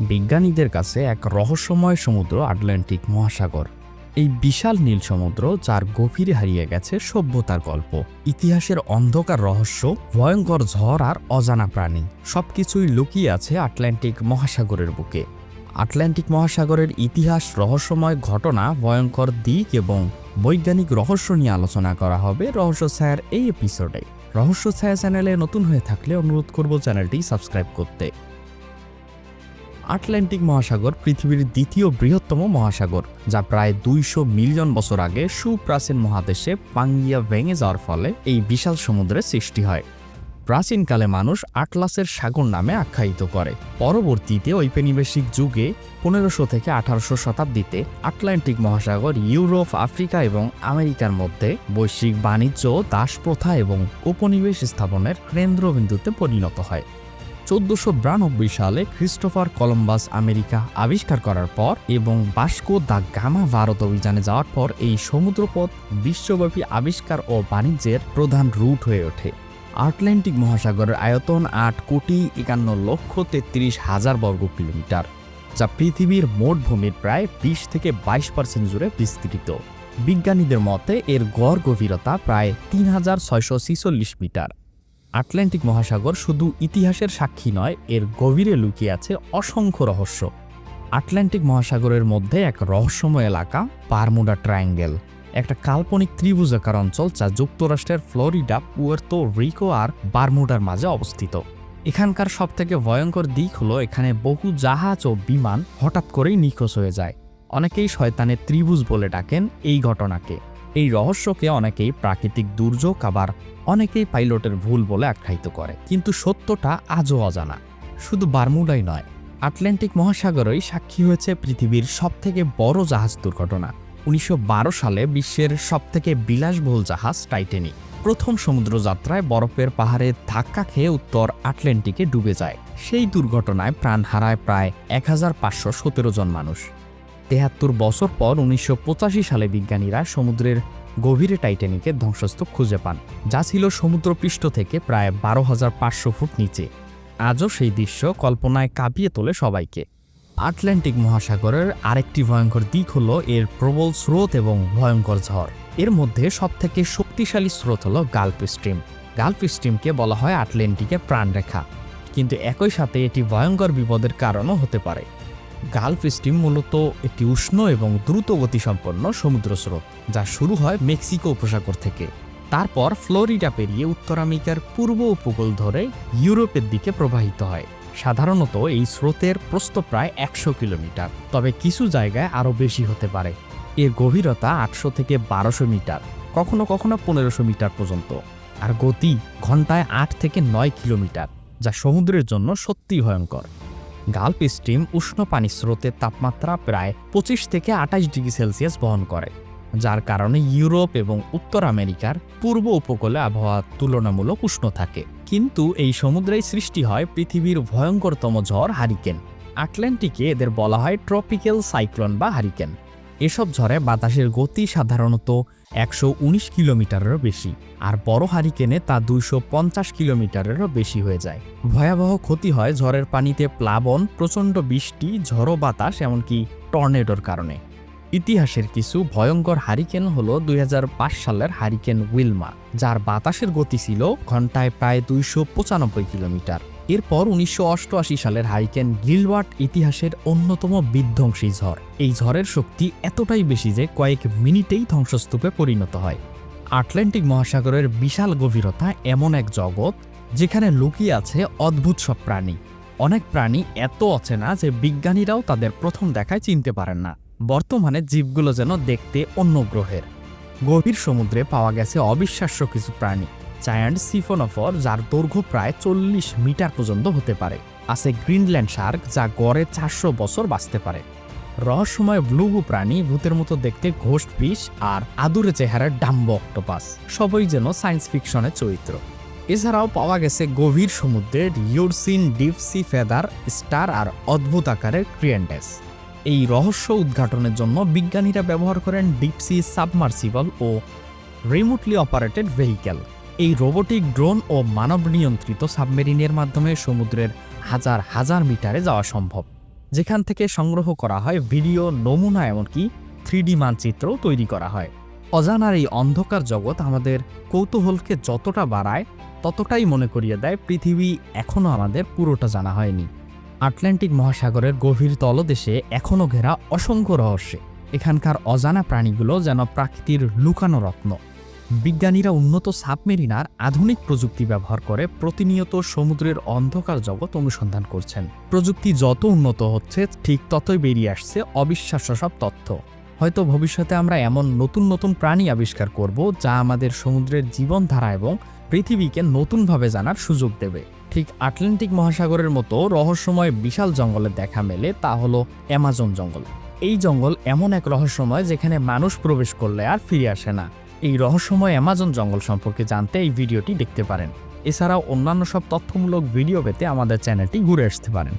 বিজ্ঞানীদের কাছে এক রহস্যময় সমুদ্র আটলান্টিক মহাসাগর। এই বিশাল নীল সমুদ্র যার গভীরে হারিয়ে গেছে সভ্যতার গল্প। ইতিহাসের অন্ধকার রহস্য, ভয়ঙ্কর ঝড় আর অজানা প্রাণী সবকিছুই লুকিয়ে আছে আটলান্টিক মহাসাগরের বুকে। আটলান্টিক মহাসাগরের ইতিহাস রহস্যময় ঘটনা, ভয়ঙ্কর দিক এবং বৈজ্ঞানিক রহস্য নিয়ে আলোচনা করা হবে রহস্য ছায়ার এই এপিসোডে রহস্য ছায়া চ্যানেলে নতুন হয়ে থাকলে অনুরোধ করব চ্যানেলটি সাবস্ক্রাইব করতে। আটলান্টিক মহাসাগর পৃথিবীর দ্বিতীয় বৃহত্তম মহাসাগর, যা প্রায় দুইশো মিলিয়ন বছর আগে সুপ্রাচীন মহাদেশে পাঙ্গিয়া ভেঙে যাওয়ার ফলে এই বিশাল সমুদ্রের সৃষ্টি হয়। প্রাচীনকালে মানুষ আটলাসের সাগর নামে আখ্যায়িত করে। পরবর্তীতে ঔপনিবেশিক যুগে পনেরোশো থেকে আঠারোশো শতাব্দীতে আটলান্টিক মহাসাগর, ইউরোপ, আফ্রিকা এবং আমেরিকার মধ্যে বৈশ্বিক বাণিজ্য দাস প্রথা এবং উপনিবেশ স্থাপনের কেন্দ্রবিন্দুতে পরিণত হয়। চোদ্দশো সালে ক্রিস্টোফার কলম্বাস আমেরিকা আবিষ্কার করার পর এবং বাস্কো দ্য গামা ভারত অভিযানে যাওয়ার পর এই সমুদ্রপথ বিশ্বব্যাপী আবিষ্কার ও বাণিজ্যের প্রধান রুট হয়ে ওঠে। আটলান্টিক মহাসাগরের আয়তন আট কোটি একান্ন লক্ষ তেত্রিশ হাজার বর্গ কিলোমিটার, যা পৃথিবীর মোট ভূমির প্রায় বিশ থেকে বাইশ পার্সেন্ট জুড়ে বিস্তৃত। বিজ্ঞানীদের মতে এর গড় গভীরতা প্রায় তিন হাজার ছয়শো ছিচল্লিশ মিটার। আটলান্টিক মহাসাগর শুধু ইতিহাসের সাক্ষী নয়, এর গভীরে লুকিয়ে আছে অসংখ্য রহস্য। আটলান্টিক মহাসাগরের মধ্যে এক রহস্যময় এলাকা বারমুডা ট্রায়াঙ্গেল, একটা কাল্পনিক ত্রিভুজাকার অঞ্চল যা যুক্তরাষ্ট্রের ফ্লোরিডা, পুয়ের্তো রিকো আর বারমুডার মাঝে অবস্থিত। এখানকার সবথেকে ভয়ঙ্কর দিক হলো এখানে বহু জাহাজ ও বিমান হঠাৎ করেই নিখোঁজ হয়ে যায়। অনেকেই শয়তানের ত্রিভুজ বলে ডাকেন এই ঘটনাকে। এই রহস্যকে অনেকেই প্রাকৃতিক দুর্যোগ, আবার অনেকেই পাইলটের ভুল বলে আখ্যায়িত করে। কিন্তু সত্যটা আজও অজানা। শুধু বারমুডাই নয়, আটলান্টিক মহাসাগরই সাক্ষী হয়েছে পৃথিবীর সবথেকে বড় জাহাজ দুর্ঘটনা। উনিশশো বারো সালে বিশ্বের সবথেকে বিলাসবহুল জাহাজ টাইটেনিক। প্রথম সমুদ্রযাত্রায় বরফের পাহাড়ে ধাক্কা খেয়ে উত্তর আটলান্টিকে ডুবে যায়। সেই দুর্ঘটনায় প্রাণ হারায় প্রায় এক হাজার পাঁচশো সতেরো জন মানুষ। তেহাত্তর বছর পর উনিশশো পঁচাশি সালে বিজ্ঞানীরা সমুদ্রের গভীরে টাইটানিকের ধ্বংসস্তূপ খুঁজে পান, যা ছিল সমুদ্রপৃষ্ঠ থেকে প্রায় বারো হাজার পাঁচশো ফুট নিচে। আজও সেই দৃশ্য কল্পনায় কাঁপিয়ে তোলে সবাইকে। আটলান্টিক মহাসাগরের আরেকটি ভয়ঙ্কর দিক হল এর প্রবল স্রোত এবং ভয়ঙ্কর ঝড়। এর মধ্যে সবথেকে শক্তিশালী স্রোত হল গাল্ফ স্ট্রিম। গাল্ফ স্ট্রিমকে বলা হয় আটলান্টিকের প্রাণরেখা। কিন্তু একই সাথে এটি ভয়ঙ্কর বিপদের কারণও হতে পারে। গালফ স্ট্রিম মূলত একটি উষ্ণ এবং দ্রুত গতিসম্পন্ন সমুদ্র স্রোত, যা শুরু হয় মেক্সিকো উপসাগর থেকে। তারপর ফ্লোরিডা পেরিয়ে উত্তর আমেরিকার পূর্ব উপকূল ধরে ইউরোপের দিকে প্রবাহিত হয়। সাধারণত এই স্রোতের প্রস্থ প্রায় একশো কিলোমিটার, তবে কিছু জায়গায় আরও বেশি হতে পারে। এর গভীরতা আটশো থেকে বারোশো মিটার, কখনো কখনো পনেরোশো মিটার পর্যন্ত। আর গতি ঘন্টায় আট থেকে নয় কিলোমিটার, যা সমুদ্রের জন্য সত্যি ভয়ঙ্কর। গাল্প স্টিম উষ্ণ পানি স্রোতের তাপমাত্রা প্রায় পঁচিশ থেকে আঠাশ ডিগ্রি সেলসিয়াস বহন করে, যার কারণে ইউরোপ এবং উত্তর আমেরিকার পূর্ব উপকূলে আবহাওয়া তুলনামূলক উষ্ণ থাকে। কিন্তু এই সমুদ্রেই সৃষ্টি হয় পৃথিবীর ভয়ঙ্করতম ঝড় হারিকেন। আটলান্টিকে এদের বলা হয় ট্রপিক্যাল সাইক্লোন বা হারিকেন। এসব ঝড়ে বাতাসের গতি সাধারণত একশো উনিশ কিলোমিটারেরও বেশি, আর বড় হারিকেনে তা দুইশো পঞ্চাশ কিলোমিটারেরও বেশি হয়ে যায়। ভয়াবহ ক্ষতি হয় ঝড়ের পানিতে প্লাবন, প্রচণ্ড বৃষ্টি, ঝড়ো বাতাস, এমনকি টর্নেডোর কারণে। ইতিহাসের কিছু ভয়ঙ্কর হারিকেন হল দুই হাজার পাঁচ সালের হারিকেন উইলমা, যার বাতাসের গতি ছিল ঘন্টায় প্রায় দুইশো পঁচানব্বই কিলোমিটার। এরপর উনিশশো অষ্টআশি সালের হাইকেন গিলবার্ট ইতিহাসের অন্যতম বিধ্বংসী ঝড়। এই ঝড়ের শক্তি এতটাই বেশি যে কয়েক মিনিটেই ধ্বংসস্তূপে পরিণত হয়। আটলান্টিক মহাসাগরের বিশাল গভীরতা এমন এক জগৎ যেখানে লুকিয়ে আছে অদ্ভুত সব প্রাণী। অনেক প্রাণী এত অচেনা যে বিজ্ঞানীরাও তাদের প্রথম দেখায় চিনতে পারেন না। বর্তমানে জীবগুলো যেন দেখতে অন্য গ্রহের। গভীর সমুদ্রে পাওয়া গেছে অবিশ্বাস্য কিছু প্রাণী। জায়ান্ট সিফোনফর যার দৈর্ঘ্য প্রায় চল্লিশ মিটার পর্যন্ত হতে পারে। আছে গ্রিনল্যান্ড শার্ক যা গড়ে চারশো বছর বাঁচতে পারে। রহস্যময় ব্লুগু প্রাণী, ভূতের মতো দেখতে ঘোস্ট ফিশ আর আদুরে চেহারার ডাম্ব অক্টোপাস, সবই যেন সায়েন্স ফিকশনের চরিত্র। এছাড়াও পাওয়া গেছে গভীর সমুদ্রের urchin deep sea feather star আর অদ্ভুত আকারের ক্রিয়েন্ডেস এই রহস্য উদ্ঘাটনের জন্য বিজ্ঞানীরা ব্যবহার করেন ডিপসি সাবমার্সিবল ও রিমোটলি অপারেটেড ভেহিক্যাল এই রোবোটিক ড্রোন ও মানব নিয়ন্ত্রিত সাবমেরিনের মাধ্যমে সমুদ্রের হাজার হাজার মিটারে যাওয়া সম্ভব। যেখান থেকে সংগ্রহ করা হয় ভিডিও, নমুনা এমনকি থ্রিডি মানচিত্রও তৈরি করা হয়। অজানার এই অন্ধকার জগৎ আমাদের কৌতূহলকে যতটা বাড়ায়, ততটাই মনে করিয়ে দেয় পৃথিবী এখনও আমাদের পুরোটা জানা হয়নি। আটলান্টিক মহাসাগরের গভীর তলদেশে এখনও ঘেরা অসংখ্য রহস্যে। এখানকার অজানা প্রাণীগুলো যেন প্রাকৃতির লুকানো রত্ন। বিজ্ঞানীরা উন্নত সাবমেরিনার আধুনিক প্রযুক্তি ব্যবহার করে প্রতিনিয়ত সমুদ্রের অন্ধকার জগৎ অনুসন্ধান করছেন। প্রযুক্তি যত উন্নত হচ্ছে, ঠিক ততই বেরিয়ে আসছে অবিশ্বাস্য সব তথ্য। হয়তো ভবিষ্যতে আমরা এমন নতুন নতুন প্রাণী আবিষ্কার করব, যা আমাদের সমুদ্রের জীবনধারা এবং পৃথিবীকে নতুনভাবে জানার সুযোগ দেবে। ঠিক আটলান্টিক মহাসাগরের মতো রহস্যময় বিশাল জঙ্গলের দেখা মেলে, তা হলো অ্যামাজন জঙ্গল। এই জঙ্গল এমন এক রহস্যময় যেখানে মানুষ প্রবেশ করলে আর ফিরে আসে না। এই রহস্যময় অ্যামাজন জঙ্গল সম্পর্কে জানতে এই ভিডিওটি দেখতে পারেন। এছাড়াও অন্যান্য সব তথ্যমূলক ভিডিও পেতে আমাদের চ্যানেলটি ঘুরে আসতে পারেন।